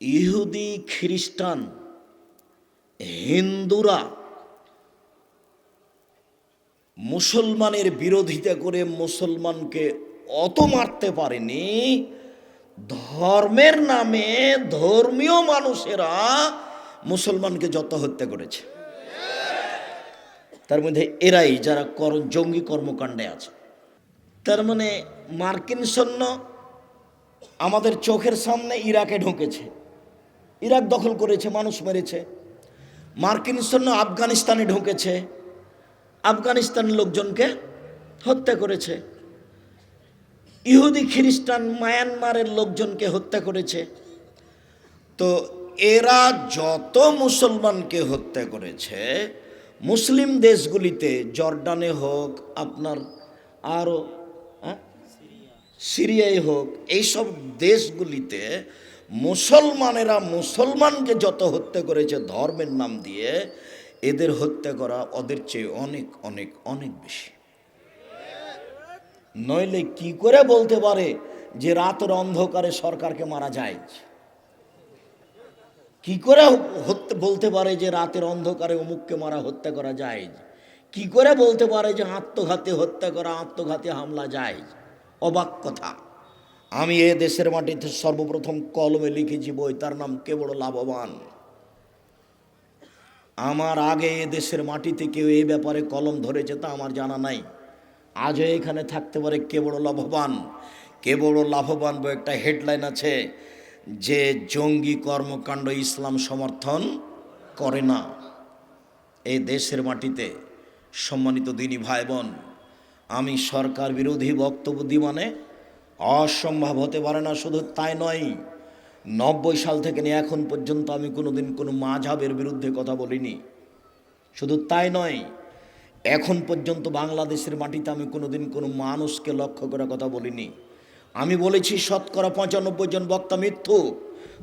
ইহুদি খ্রিস্টান, হিন্দুরা মুসলমানের বিরোধিতা করে মুসলমানকে অত মারতে পারেনি। ধর্মের নামে ধর্মীয় মানুষেরা মুসলমানকে যত হত্যা করেছে। তার মধ্যে এরাই যারা কর, জঙ্গি কর্মকাণ্ডে আছে। তার মানে মার্কিন সৈন্য আমাদের চোখের সামনে ইরাকে ঢুকেছে। ইরাক দখল করেছে, মানুষ মেরেছে। মার্কিন সৈন্য আফগানিস্তানে ঢুকেছে। আফগানিস্তানের লোকজনকে হত্যা করেছে। ইহুদি খ্রিস্টান মায়ানমারের লোকজনকে হত্যা করেছে। তো এরা যত মুসলমানকে হত্যা করেছে, মুসলিম দেশগুলিতে, জর্ডানে হোক, আপনার আরও সিরিয়ায় হোক, এইসব দেশগুলিতে মুসলমানেরা মুসলমানকে যত হত্যা করেছে ধর্মের নাম দিয়ে, এদের হত্যা করা ওদের চেয়ে অনেক অনেক অনেক বেশি। নইলে কি করে বলতে পারে যে রাতের অন্ধকারে সরকারকে মারা যায়? কি করে বলতে পারে যে রাতের অন্ধকারে অমুককে মারা হত্যা করা যায়? কি করে বলতে পারে যে আত্মঘাতী হত্যা করা, আত্মঘাতী হামলা যায়? অবাক কথা। আমি এ দেশের মাটিতে সর্বপ্রথম কলমে লিখেছি বই, তার নাম কে বড় লাভবান? আমার আগে এ দেশের মাটিতে কেউ এই ব্যাপারে কলম ধরেছে তা আমার জানা নাই। আজও এখানে থাকতে পারে কে বড় লাভবান? কে বড় লাভবান বই একটা হেডলাইন আছে, যে জঙ্গি কর্মকাণ্ড ইসলাম সমর্থন করে না। এই দেশের মাটিতে সম্মানিত দিনী ভাই বোন, আমি সরকার বিরোধী বক্তব্য দিই মানে অসম্ভব হতে পারে না, শুধু তাই নয়, নব্বই সাল থেকে নিয়ে এখন পর্যন্ত আমি কোনোদিন কোনো মাঝাবের বিরুদ্ধে কথা বলিনি। শুধু তাই নয়, এখন পর্যন্ত বাংলাদেশের মাটিতে আমি কোনোদিন কোনো মানুষকে লক্ষ্য করে কথা বলিনি। আমি বলেছি, শতকরা পঁচানব্বই জন বক্তা মিথ্যু,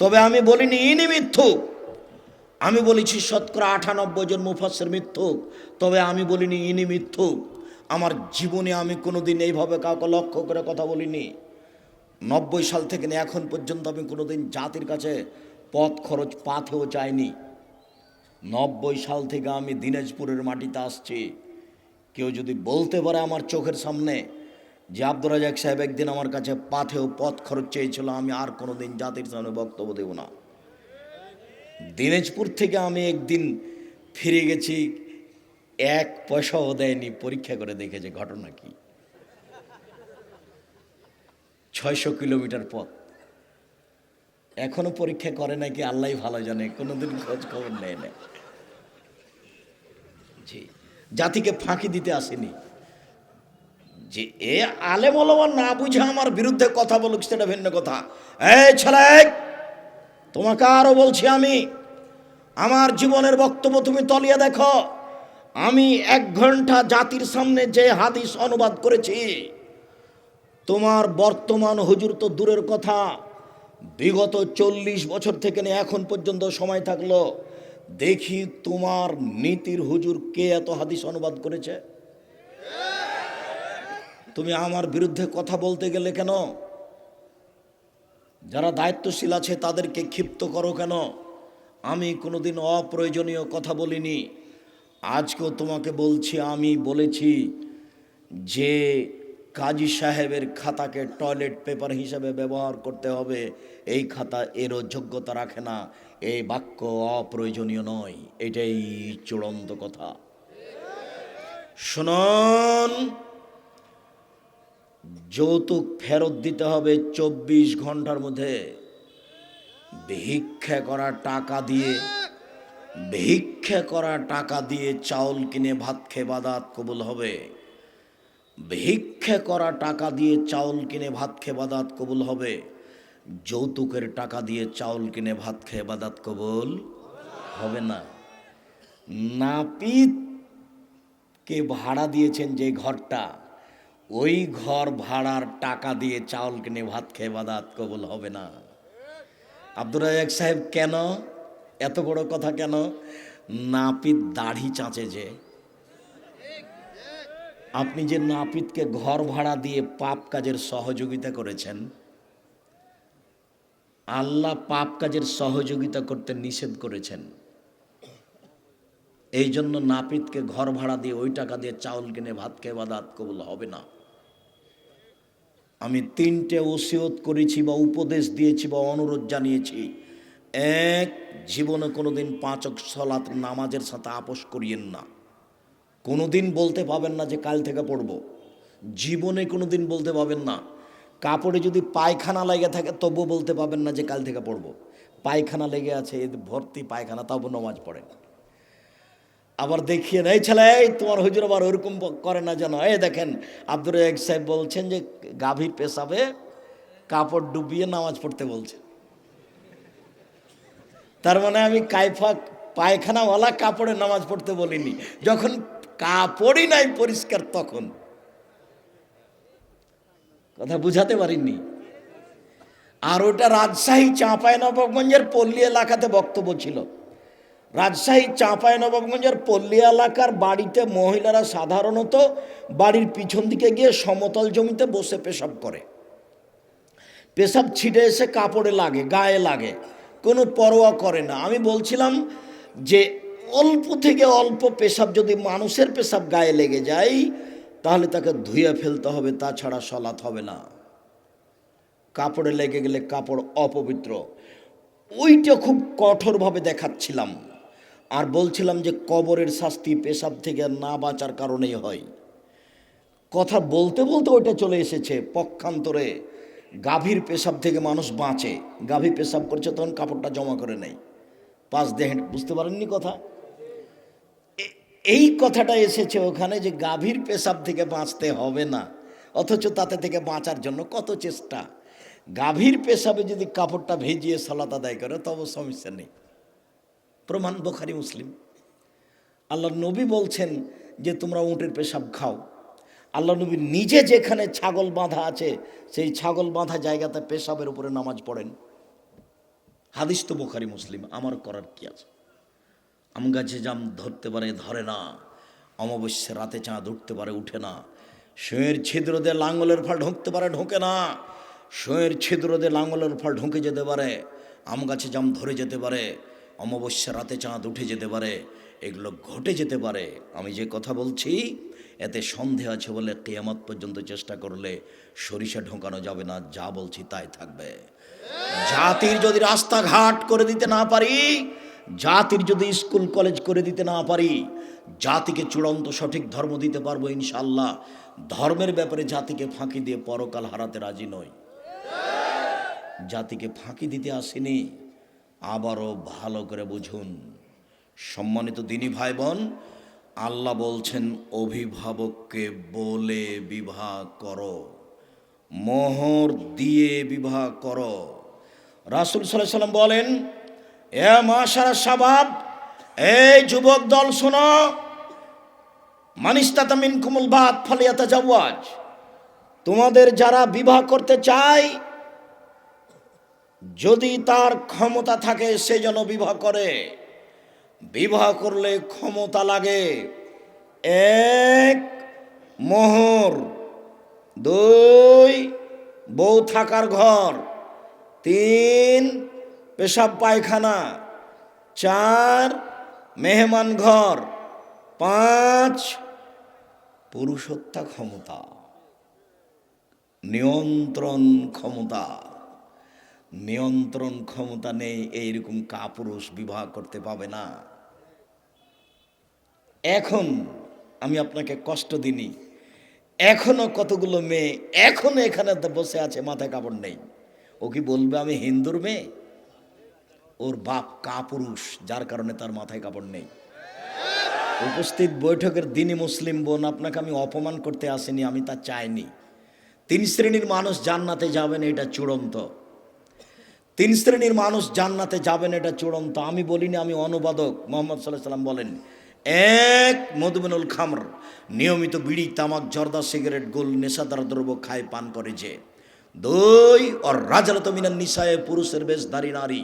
তবে আমি বলিনি, ইনি মিথ্যু। আমি বলেছি, শতকরা আটানব্বই জন মুফাসের মিথ্যুক তবে আমি বলিনি, ইনি মিথ্যুক আমার জীবনে আমি কোনোদিন এইভাবে কাউকে লক্ষ্য করে কথা বলিনি। নব্বই সাল থেকে এখন পর্যন্ত আমি কোনোদিন জাতির কাছে পথ খরচ পাথেও চাইনি নব্বই সাল থেকে আমি দিনাজপুরের মাটিতে আসছি। কেউ যদি বলতে পারে আমার চোখের সামনে যে আব্দুর রাজাক সাহেব একদিন আমার কাছে পাথেও পথ খরচ চেয়েছিল, আমি আর কোনোদিন জাতির সামনে বক্তব্য দেব না। দিনাজপুর থেকে আমি একদিন ফিরে গেছি এক পয়সাও দেয়নি, পরীক্ষা করে দেখেছে ঘটনা কি। ছয়শো কিলোমিটার পথ। এখনও পরীক্ষা করে নাকি আল্লাহ ভালো জানে, কোনোদিন খোঁজ খবর নেয় না জি, জাতিকে ফাঁকি দিতে আসেনি। যে এ আলে মলমান না বুঝে আমার বিরুদ্ধে কথা বলুক, সেটা ভিন্ন কথা। এই ছেলে, তোমাকে আরও বলছি আমি, আমার জীবনের বক্তব্য তুমি তলিয়ে দেখো। আমি এক ঘণ্টা জাতির সামনে যে হাদিস অনুবাদ করেছি, তোমার বর্তমান হুজুর তো দূরের কথা। বিগত চল্লিশ বছর থেকে নিয়ে এখন পর্যন্ত সময় থাকল। দেখি তোমার নীতির হুজুর কে এত হাদিস অনুবাদ করেছে? তুমি আমার বিরুদ্ধে কথা বলতে গেলে কেন? যারা দায়িত্বশীল আছে তাদেরকে ক্ষিপ্ত করো কেন? আমি কোনোদিন অপ্রয়োজনীয় কথা বলিনি। আজকেও তোমাকে বলছি, আমি বলেছি যে কাজী সাহেবের খাতাকে টয়লেট পেপার হিসাবে ব্যবহার করতে হবে। এই খাতা এরও যোগ্যতা রাখে না। এই বাক্য অপ্রয়োজনীয় নয়। এটাই চূড়ান্ত কথা। শুনুন, যৌতুক ফেরত দিতে হবে চব্বিশ ঘণ্টার মধ্যে। ভিক্ষা করা টাকা দিয়ে। ভিক্ষা করা টাকা দিয়ে চাউল কিনে ভাত খেয়ে বাদাত কবুল হবে। ভিক্ষা করা টাকা দিয়ে চাউল কিনে ভাত খেয়ে বাদাত কবুল হবে। যৌতুকের টাকা দিয়ে চাউল কিনে ভাত খেয়ে বাদাত কবুল হবে না। নাপিত কে ভাড়া দিয়েছেন যে ঘরটা, ওই ঘর ভাড়ার টাকা দিয়ে চাউল কিনে ভাত খেয়ে বাদাত কবুল হবে না। আব্দুর রাজাক সাহেব, কেন? এত বড় কথা কেন? নাপিত দাড়ি চাঁচে যে। আপনি যে নাপিতকে ঘর ভাড়া দিয়ে পাপ কাজের সহযোগিতা করেছেন, আল্লাহ পাপ কাজের সহযোগিতা করতে নিষেধ করেছেন। এই জন্য নাপিতকে ঘর ভাড়া দিয়ে ওই টাকা দিয়ে চাউল কিনে ভাত খেয়ে বা বাদাত কবুল হবে না। আমি তিনটে ওসিয়ত করেছি বা উপদেশ দিয়েছি বা অনুরোধ জানিয়েছি। এক জীবনে কোনোদিন পাঁচক সলাত নামাজের সাথে আপোষ করিয়েন না। কোনোদিন বলতে পাবেন না যে কাল থেকে পড়ব। জীবনে কোনোদিন বলতে পাবেন না। কাপড়ে যদি পায়খানা লেগে থাকে, তবুও বলতে পাবেন না যে কাল থেকে পড়ব। পায়খানা লেগে আছে, এ ভর্তি পায়খানা, তাও পড়ে না। আবার দেখিয়ে এই ছেলে, এই তোমার হুজুর আবার ওরকম করে না যেন এই দেখেন, আব্দুর সাহেব বলছেন যে, গাভীর পেশাবে কাপড় ডুবিয়ে নামাজ পড়তে বলছে তার মানে আমি কাইফা পায়খানাওয়ালা কাপড়ে নামাজ পড়তে বলিনি। যখন কাপড়ই নাই পরিষ্কার তখন। কথা বুঝাতে পারিনি। আর ওটা রাজশাহী চাঁপাই নবাবগঞ্জের পল্লী এলাকাতে বক্তব্য ছিল। রাজশাহী চাঁপাই নবাবগঞ্জের পল্লী এলাকার বাড়িতে মহিলারা সাধারণত বাড়ির পিছন দিকে গিয়ে সমতল জমিতে বসে পেশাব করে। পেশাব ছিটে এসে কাপড়ে লাগে, গায়ে লাগে। কোনো পরোয়া করে না। আমি বলছিলাম যে অল্প থেকে অল্প পেশাব যদি মানুষের পেশাব গায়ে লেগে যায়, তাহলে তাকে ধুয়ে ফেলতে হবে, তাছাড়া সলাৎ হবে না। কাপড়ে লেগে গেলে কাপড় অপবিত্র। ওইটা খুব কঠোরভাবে দেখাচ্ছিলাম আর বলছিলাম যে কবরের শাস্তি পেশাব থেকে না বাঁচার কারণেই হয়। কথা বলতে বলতে ওইটা চলে এসেছে পক্ষান্তরে। গাভীর পেশাব থেকে মানুষ বাঁচে। গাভী পেশাব করছে, তখন কাপড়টা জমা করে নেই পাঁচ দেহে বুঝতে পারেননি কথা? এই কথাটা এসেছে ওখানে যে গাভীর পেশাব থেকে বাঁচতে হবে না। অথচ তাতে থেকে বাঁচার জন্য কত চেষ্টা। গাভীর পেশাবে যদি কাপড়টা ভেজিয়ে সালাত আদায় করে, তবে সমস্যা নেই। প্রমাণ বোখারি মুসলিম। আল্লাহ নবী বলছেন যে, তোমরা উঁটের পেশাব খাও। আল্লাহ নবী নিজে যেখানে ছাগল বাঁধা আছে, সেই ছাগল বাঁধা জায়গাতে পেশাবের উপরে নামাজ পড়েন। হাদিস তো বোখারি, মুসলিম। আমার করার কি আছে? আম গাছে জাম ধরতে পারে, ধরে না। অমাবস্যা রাতে চাঁদ উঠতে পারে, উঠে না। শোয়ের ছিদ্র দিয়ে লাঙ্গলের ফল ঢুকতে পারে, ঢোকে না। শোয়ের ছিদ্র দিয়ে লাঙ্গলের ফল ঢুকে যেতে পারে। আম গাছে জাম ধরে যেতে পারে। অমাবস্যা রাতে চাঁদ উঠে যেতে পারে, এগুলো ঘটে যেতে পারে। আমি যে কথা বলছি, এতে সন্দেহ আছে বলে কেয়ামত পর্যন্ত চেষ্টা করলে সরিষা ঢোকানো যাবে না, যা বলছি তাই থাকবে। জাতির যদি রাস্তাঘাট করে দিতে না পারি, জাতির যদি স্কুল, কলেজ করে দিতে না পারি, জাতিকে চূড়ান্ত সঠিক ধর্ম দিতে পারব ইনশাল্লাহ ধর্মের ব্যাপারে জাতিকে ফাঁকি দিয়ে পরকাল হারাতে রাজি নই। জাতিকে ফাঁকি দিতে আসেনি। আবারও ভালো করে বুঝুন। সম্মানিত দিনী ভাই বোন আল্লাহ বলছেন, অভিভাবককে বলে বিবাহ করো, মোহর দিয়ে বিবাহ করো। রাসুল সাল্লাহ সাল্লাম বলেন, এ মাসারা সাবাব এই যুবক দল শোনো, মানিস্তাতা মিন কুমুল বাদ ফালিয়াতা জাওয়াজ তোমাদের যারা বিবাহ করতে চায় যদি তার ক্ষমতা থাকে, সে যেন বিবাহ করে। বিবাহ করলে ক্ষমতা লাগে এক মোহর, দুই বউ থাকার ঘর, তিন পেশাব পায়খানা, চার মেহমান ঘর, পাঁচ পুরুষত্বা ক্ষমতা, নিয়ন্ত্রণ ক্ষমতা। নিয়ন্ত্রণ ক্ষমতা নেই, এইরকম কাপুরুষ বিবাহ করতে পাবে না। এখন আমি আপনাকে কষ্ট দিনি এখনও কতগুলো মেয়ে, এখনও এখানে বসে আছে, মাথায় কাপড় নেই। ও কি বলবে আমি হিন্দুর মেয়ে? ওর বাপ কাপুরুষ, যার কারণে তার মাথায় কাপড় নেই। উপস্থিত বৈঠকের দিনই মুসলিম বোন, আপনাকে আমি অপমান করতে আসিনি, আমি তা চাইনি। তিন শ্রেণির মানুষ জান্নাতে যাবেন, এটা চূড়ান্ত। তিন শ্রেণির মানুষ জান্নাতে যাবেন এটা চূড়ান্ত। আমি বলিনি, আমি অনুবাদক মোহাম্মদ সাল্লাহ সাল্লাম বলেন। এক মধুমেনুল খামর, নিয়মিত বিড়ি, তামাক, জর্দা, সিগারেট, গোল, নেশাদার দ্রব্য খায়, পান করে যে। দুই আর রাজালত মিনান নিশায় পুরুষের বেশ দাড়ি নারী।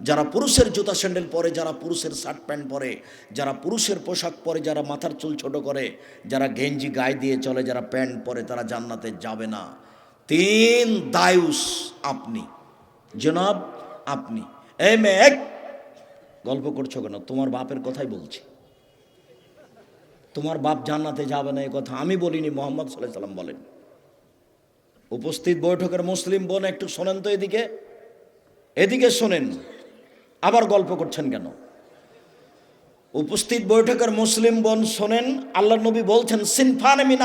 যারা পুরুষের জুতা স্যান্ডেল পরে, যারা পুরুষের শার্ট প্যান্ট পরে, যারা পুরুষের পোশাক পরে, যারা মাথার চুল ছোট করে, যারা গেঞ্জি গায়ে দিয়ে চলে, যারা প্যান্ট পরে, তারা জান্নাতে যাবে না। তিন, দায়ুস আপনি। জনাব, আপনি। মেয়ে এক! গল্প করছ কেন? তোমার বাপের কথাই বলছি। তোমার বাপ জান্নাতে যাবে না এই কথা আমি বলিনি, মোহাম্মদ সাল্লাম বলেন। উপস্থিত বৈঠকের মুসলিম বোন একটু শোনেন তো এদিকে। এদিকে শোনেন, আবার গল্প করছেন কেন? উপস্থিত বৈঠকের মুসলিম বোন শোনেন আল্লাহ নবী বলছেন, সিনফান মিন